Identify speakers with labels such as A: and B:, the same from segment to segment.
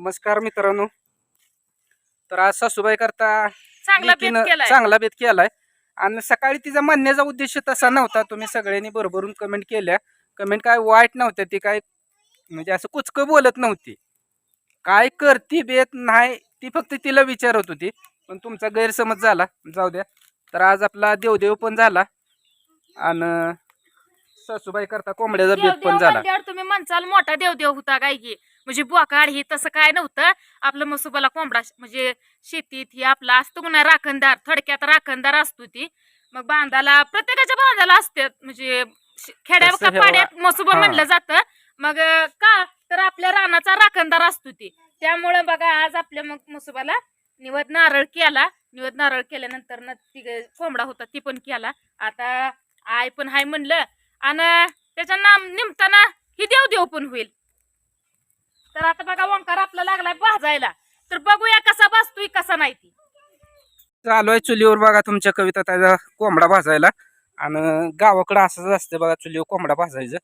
A: नमस्कार मित्रांनो. तर आज सासूबाई करता
B: चांगला बेत
A: लेकीनं
B: केलाय.
A: चांगला बेत केलाय. आणि सकाळी तिचा म्हणण्याचा उद्देश तसा नव्हता. तुम्ही सगळ्यांनी बरोबरून कमेंट केल्या. कमेंट काय वाईट नव्हत्या ती काय म्हणजे असं कुचकं बोलत नव्हती. काय करती बेत नाही ती फक्त तिला विचारत होती. पण तुमचा गैरसमज झाला. जाऊ द्या. तर आज आपला देवदेव पण झाला. आणि सासूबाई करता कोंबड्याचा बेत पण झाला.
B: म्हणल्यावर तुम्ही म्हणचाल मोठा देवदेव होता काय की? म्हणजे बोकाड हे तसं काय नव्हतं. आपलं मसुबाला कोंबडा श- म्हणजे शेतीत हे आपला असतो म्हणा राखणदार थोडक्यात राखणदार असतो ती. मग बांधाला प्रत्येकाच्या बांधाला असतात म्हणजे श- खेड्या
A: तसं हे
B: पाड्यात मसुबा
A: हा.
B: म्हणलं जातं. मग अं, का? तर आपल्या रानाचा राखणदार असतो ती. त्यामुळे बघा आज आपल्या मग मसुबाला निवद नारळ केला. निवद नारळ केल्यानंतर ना ती कोंबडा होता ती पण केला. आता आय पण हाय म्हणलं आणि त्याच्या नाम निमताना ही देवदेव पण होईल. तर आता बघा ओंकार आपला लागलाय भाजायला. तर बघूया कसा भाजतोय कसा नाही ती.
A: चालू आहे चुलीवर बघा तुमच्या कविता त्याचा कोंबडा भाजायला. आणि गावाकडं असंच असतं बघा चुलीवर कोंबडा भाजायचं.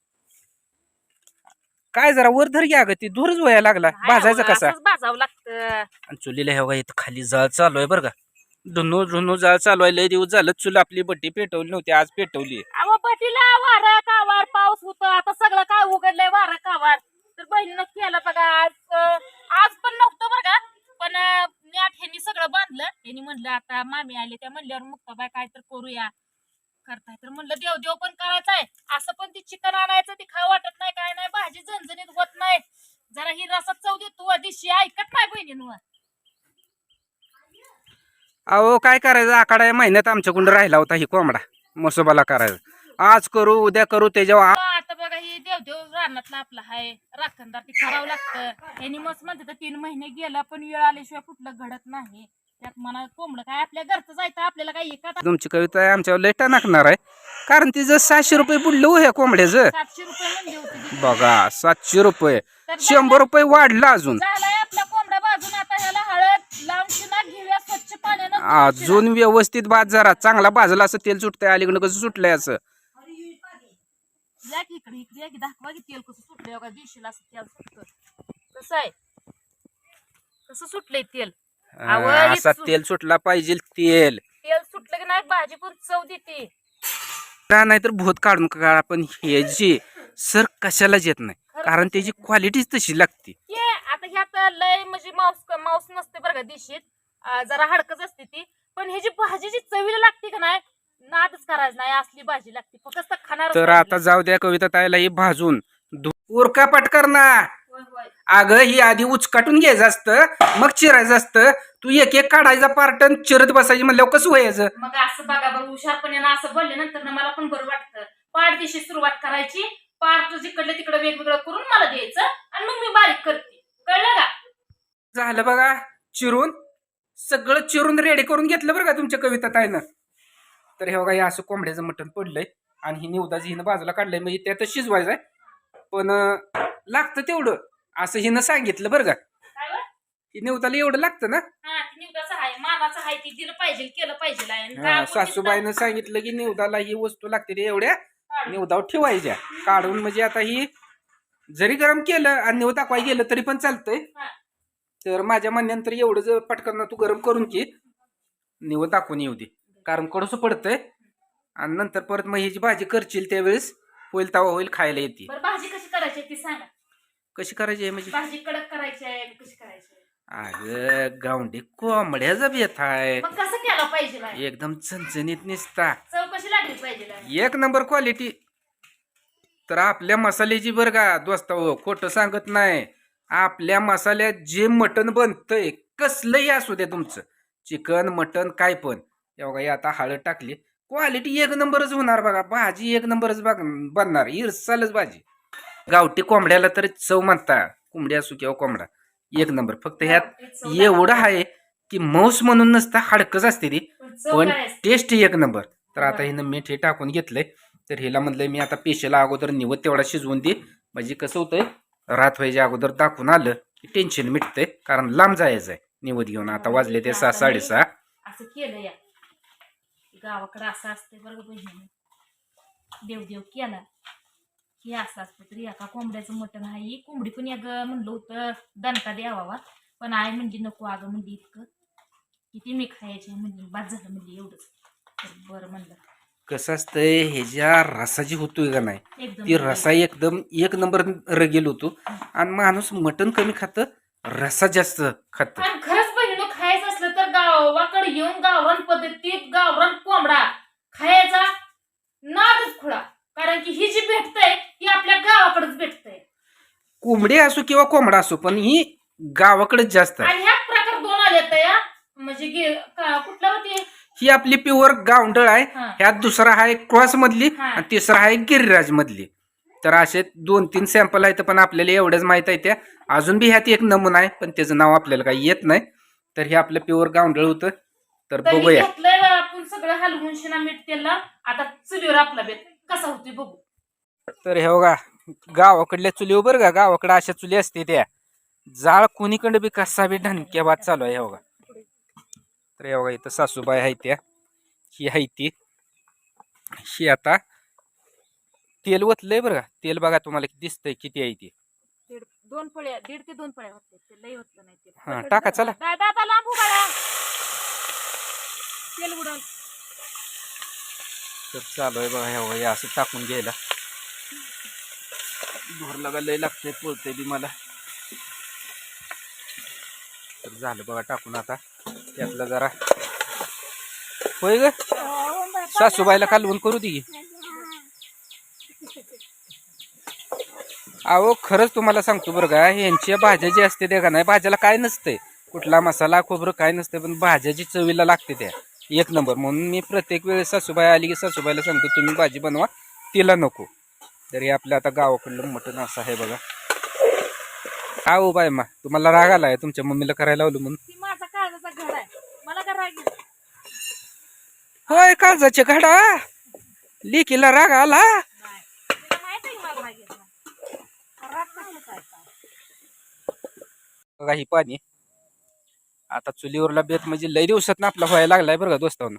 A: काय जरा वर धर घ्या ग ती दूरच व्हायला लागला. भाजायचं कसा?
B: भाजावं लागतं.
A: आणि चुलीला हे बघा इथं खाली जाळ चालू आहे बरं का. धुनू धुनू जाळ चालू आहे लय दिवस झालं चूल आपली बट्टी पेटवली नव्हती आज पेटवली
B: अहो पटीला वारं कावार पाऊस होतं. आता सगळं काय उघडलंय वारं कावार. तर बहिणीनं केलं बघा आज आज पण नव्हतं बघा. पण अं, ह्यांनी सगळं बांधलं. ह्यांनी म्हणलं आता मामी आले त्या म्हणल्यावर मुक्ताबाई काय तर करूया. करताय तर म्हणलं देव देव पण करायचं आहे असं पण ती चिकन आणायचं ती खा वाटत नाही काय नाही. भाजी झणझणीत होत नाही. जरा ही रसात चव देतो. दिशी ऐकत नाही बहिणींवर.
A: अहो काय करायचं? आखाडा महिन्यात आमच्याकडून राहिला होता ही कोंबडा. मसोबाला करायचा. आज करू उद्या करू त्याच्यावर आ-
B: आता बघा ही देवदेव रानातला आपला हाय राखणदार ती करावं लागतं. यांनी मस्त म्हणते तर तीन महिने गेला पण वेळ आल्याशिवाय कुठलं घडत नाही. त्यात मला कोंबडं काय आपल्या घरचं जायचं आपल्याला काय एका
A: तुमची कविता आहे आमच्यावर लय टाकणार आहे. कारण तिचं सातशे रुपये बुडलं हो ह्या कोंबड्याचं.
B: सातशे रुपये म्हणली होती ती.
A: बघा सातशे रुपये.
B: तर
A: शंभर रुपये वाढला अजून.
B: झालाय आपला कोंबडा बाजून आता ह्याला हळद लावून शिना घेऊया स्वच्छ पाण्यानं. धुवून शिना.
A: अजून व्यवस्थित भात जरा चांगला भाजला असं तेल सुटतंय अलीकडं कसं सुटलंय असं.
B: या की इकडे इकडे या की दाखवा की तेल कसं सुटलंय बघा दिवशीला असं तेल सुटतं कसं आहे? कसं सुटलंय तेल?
A: हा,
B: हे
A: असा तेल सुटला पाहिजे तेल.
B: तेल सुटलं की नाही भाजी पण चव देते.
A: का नाहीतर भूत काढून काढा पण हे जी सर कशालाच येत नाही. कारण त्याची क्वालिटीच तशी लागते.
B: ते आता ह्यात लय म्हणजे मांस मांस नसते बरं का दिशीत. अं, जरा हडकच असते ती. पण ह्याची भाजी जी चवीला लागते का नाही नादच करायचं नाही असली भाजी लागते. फक्त खाणार
A: तर आता जाऊ द्या कविता ताईला ही भाजून. उरका पटकर ना. अगं ही आधी उचकाटून घ्यायचं असतं मग चिरायचं असतं. तू एक एक काढायचा पार्टन चिरत बसायची म्हणल्यावर कसं व्हायचं
B: मग असं बघा बरं हुशारपणे असं बोलले नंतर ना मला पण बरं वाटतं. पाठ दिवशी सुरुवात करायची पार्ट जिकडलं तिकडं वेगवेगळं करून मला द्यायचं आणि मग मी बारीक करते. कळलं का?
A: झालं बघा चिरून सगळं चिरून रेडी करून घेतलं बरं का तुमच्या कविता ताईनं? तर हे बघा हे असं कोंबड्याचं मटण पडलंय आणि ही निवदाची हिनं बाजूला काढलंय. म्हणजे त्यातच शिजवायचं आहे पण लागतं तेवढं. असं हिनं सांगितलं बरं का? ही निवदाला एवढं लागतं ना?
B: हा
A: सासूबाईनं सांगितलं की निवदाला ही वस्तू लागते ते एवढ्या.
B: काढू.
A: निवदावर ठेवायच्या. काढून म्हणजे आता ही जरी गरम केलं आणि निवद दाखवाय गेलं तरी पण चालतंय. तर माझ्या म्हणण्यानंतर एवढं जर पटकन तू गरम करून की निवद दाखवून येऊ दे. कारण कडूस पडतंय. आणि नंतर परत मग ह्याची भाजी करशील त्यावेळेस होईल तवा होईल खायला येते.
B: बरं भाजी कशी करायची आहे ती सांगा.
A: कशी करायची आहे म्हणजे?
B: भाजी कडक करायची आहे का कशी करायची आहे?
A: अगं गावंडी कोंबड्याचा बेत आहे.
B: मग कसं केलं पाहिजे बाई?
A: एकदम चणचणीत निसता.
B: चव कशी लागली पाहिजे बाई?
A: एक नंबर क्वालिटी. तर आपल्या मसाल्याची बरं का दोस्त हो खोटं सांगत नाही. आपल्या मसाल्यात जे मटण बनतंय कसलंही असू द्या तुमचं. चिकन मटण काय पण. बघा हे आता हळद टाकली. क्वालिटी एक नंबरच होणार बघा. भाजी एक नंबरच बघ बनणार. इरसालच भाजी. गावठी कोंबड्याला तरी चव म्हणता. कोंबडी असू किंवा कोंबडा. एक नंबर. फक्त ह्यात एवढं आहे की मौस म्हणून नसता हाडकच असते ती.
B: पण?
A: टेस्ट एक नंबर. तर आता हिनं मीठ हे टाकून घेतलंय. तर हिला म्हणलंय मी आता पेशला अगोदर निवत तेवढा शिजवून दे. म्हणजे कसं होतंय? रात व्हायच्या अगोदर दाखवून आलं की टेन्शन मिटतंय. कारण लांब जायचं आहे निवत घेऊन. आता वाजले ते सहा साडेसहा.
B: असं केलं गावाकडे असं असते बरं बहिणी देव देव केला. हे असं असतं तरी एका कोंबड्याचं मटण आहे. कोंबडी पण एक म्हणलं होतं दणका द्यावा पण आई म्हणली नको अगं म्हणली इतकं. किती मी खायचे म्हणली बाद झालं म्हणली एवढंच. तर बरं म्हणलं.
A: कसं असतंय ह्याच्या रसाची होतोय का नाही
B: एकदम
A: ती रसा एकदम एक नंबर रगेल होतो. आणि माणूस मटण कमी खातं रसा जास्त खात
B: बहिणीनं खायचं असलं तर गावाकडे येऊन गावरान पद्धतीत गावरान कोंबडा खायचा नादच खुळा. कारण की ही जी भेटतंय ही आपल्या गावाकडेच भेटतंय.
A: कोंबडी असो किंवा कोंबडा असो पण ही गावाकडेच जास्त आहे.
B: आणि ह्या प्रकार दोन आले तर या म्हणजे गे- का- कुठला होती?
A: ही आपली प्युअर गावंडळ आहे.
B: हा.
A: ह्यात दुसरा आहे क्रॉस मधली
B: हा.
A: आणि तिसरा आहे गिरिराज मधली तर असे दोन तीन सॅम्पल आहेत पण आपल्याला एवढ्याच माहीत आहे त्या. अजून बी ह्यात एक नमुना आहे पण त्याचं नाव आपल्याला काही येत नाही. तर हे आपलं प्युअर गावंडळ होतं. तर
B: हे
A: बघूया.
B: घेतलंय आपण सगळं हलवून शिना मीठ तेलला आता चुलीवर आपला बेत. कसा होतोय बघू.
A: तर हे बघा गावाकडल्या चुलीवर बरं का? गावाकडे अशा चुली असते त्या. जाळ कोणीकडे बी कसा बी ढनक्या बाद चालू आहे हे बघा. तर हे बघा इथं सासूबाई आहे त्या. ही आहे ती. ही आता तेल ओतलंय बरं का? तेल बघा तुम्हाला किती दिसतंय किती आहे ती.
B: दीड दोन पळ्या दीड ते दोन पळ्या होते ते लई होत नाही ते.
A: हा टाका चला.
B: दादा आता लांब उभा तेल उडल
A: तर चालू आहे बघा ह्या बघा असं टाकून घ्यायला. धोर लागा लय लागतंय पोळतंय बी मला. तर झालं बघा टाकून आता. त्यातलं जरा. होय ग? सासूबाईला कालवून करू दे अहो खरंच तुम्हाला सांगतो बरं का यांच्या भाज्या जी असते त्या का नाही भाज्याला काय नसतंय. कुठला मसाला खोबरं काय नसते पण भाज्याची चवीला लागते त्या. एक नंबर. म्हणून मी प्रत्येक वेळेस सासूबाई आली की सासूबाईला सांगतो तुम्ही भाजी बनवा तिला नको. तर हे आपलं आता गावाकडलं मटण असं आहे बघा. हा बाय मा तुम्हाला राग आलाय तुमच्या मम्मीला करायला लावलं म्हणून.
B: ती माझा काळजाचा घर आहे. मला का राग येतो?
A: होय काळजाचे घडा लिकीला राग आला.
B: नाही. तुला माहीत आहे की मला राग येत नाही. राग कसला काय
A: बघा ही पाणी. आता चुलीवरला बेत म्हणजे लय दिवसात आपला व्हायला लागलाय बरं का दोस्तावनं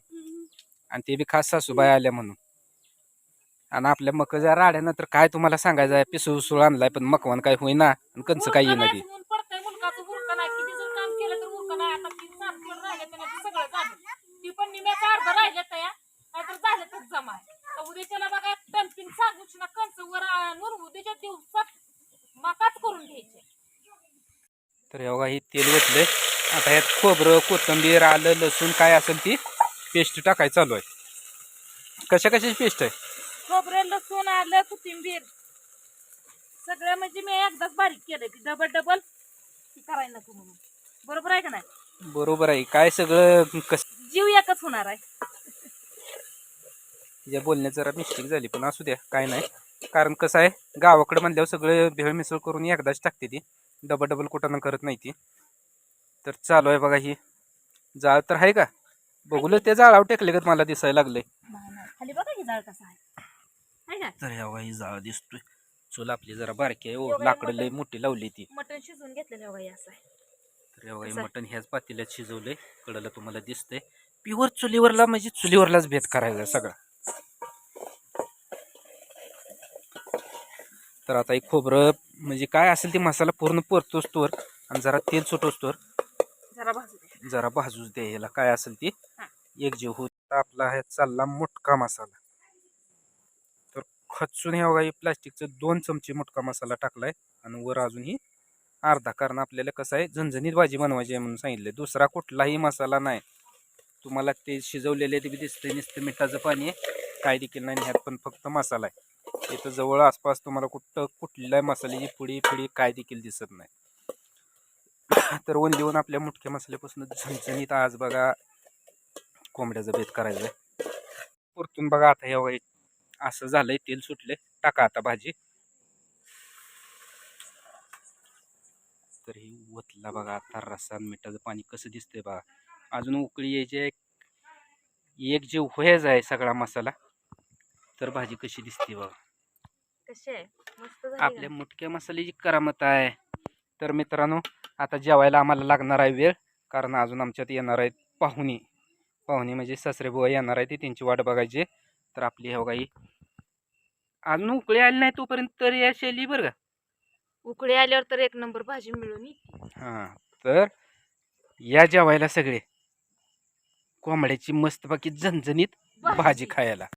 A: आणि ते बी खास सासूबाई आल्या म्हणून. आणि आपल्या मकच्या राड्यानं तर काय तुम्हाला सांगायचं आहे? पिसू उसळ आणलाय पण मकवान काय होईना आणि कंच काय येईना ती
B: जर तर ना
A: हे बघा ही तेल ओतलंय. आता ह्यात खोबरं कोथिंबीर आलं लसूण काय असेल ती पेस्ट टाकाय चालू आहे. कशा कशाची पेस्ट आहे?
B: खोबरं लसूण आलं कोथिंबीर. सगळं म्हणजे मी एकदाच बारीक केलं की डबल डबल करायला नको म्हणून. बरोबर आहे का नाही?
A: बरोबर आहे. काय सगळं कस
B: जीव एकच होणार आहे.
A: या बोलण्यात जरा मिस्टेक झाली पण असू द्या काय नाही. कारण कसं आहे गावाकडे म्हणल्यावर सगळं भेळ मिसळ करून एकदाच टाकते ती. डबल डबल कुठं करत नाही ती. तर चालू आहे बघा ही. जाळ तर आहे का? बघूल ते जाळावर टेकले का मला दिसायला.
B: खाली बघा की जाळ कसा आहे.
A: तर ह्या बघा ही जाळ दिसतोय. चूल आपली जरा बारकी आहे लाकडं. लय मोठी लावली ती.
B: मटण शिजवून घेतलेलं बघा असं
A: तर बघा? मटण ह्याच पातेल्यात शिजवलंय. कडला तुम्हाला दिसतंय. प्युअर चुलीवरला म्हणजे चुलीवरलाच भेद करायचा सगळा. तर आता एक खोबरं म्हणजे काय असेल ते मसाला पूर्ण परतोच तोवर आणि जरा तेल सुटोच तोवर
B: जरा भाजू दे
A: जरा भाजूच द्या याला काय असेल ते.
B: हा.
A: एकजीव होत आपला आहे चालला मोठका मसाला. तर खचून हे बघा हे प्लास्टिकचं दोन चमचे मोठका मसाला टाकलाय. आणि वर अजून ही अर्धा कारण आपल्याला कसं आहे झणझणीत भाजी बनवायची आहे म्हणून सांगितलं दुसरा कुठलाही मसाला नाही. तुम्हाला ते शिजवलेले ते बी दिसतंय नुसतं मिठाचं पाणी आहे. काय देखील नाही ह्यात पण फक्त मसाला आहे. इथं जवळ आसपास तुम्हाला कुठं कुठल्या मसाल्याची पुडी फिडी काय देखील दिसत नाही. तर वन देऊन आपल्या मुठक्या मसाल्यापासून झणझणीत आज बघा कोंबड्याचा बेत करायचा आहे परतून बघा आता हे बघा असं झालंय तेल सुटले टाका आता भाजी. तर ही ओतला बघा आता आणि मिठाचं पाणी कसं दिसतंय बघा. अजून उकळी यायची आहे. एक जीव व्हायच आहे सगळा मसाला. तर भाजी कशी दिसते बघा.
B: कशी आहे? मस्त
A: आपल्या मुटक्या मसाल्याची करामत आहे. तर मित्रांनो आता जेवायला आम्हाला लागणार आहे वेळ कारण अजून आमच्यात येणार आहेत पाहुणे. पाहुणे म्हणजे सासरे बुवा येणार आहे ते त्यांची वाट बघायची. तर आपली हे बघा ही. अजून उकळी आली नाही तोपर्यंत तर या शेली बरं
B: उकळी आल्यावर तर एक नंबर भाजी मिळून.
A: का हा तर या जेवायला सगळे. कोंबड्याची मस्तपैकी झणझणीत भाजी खायला.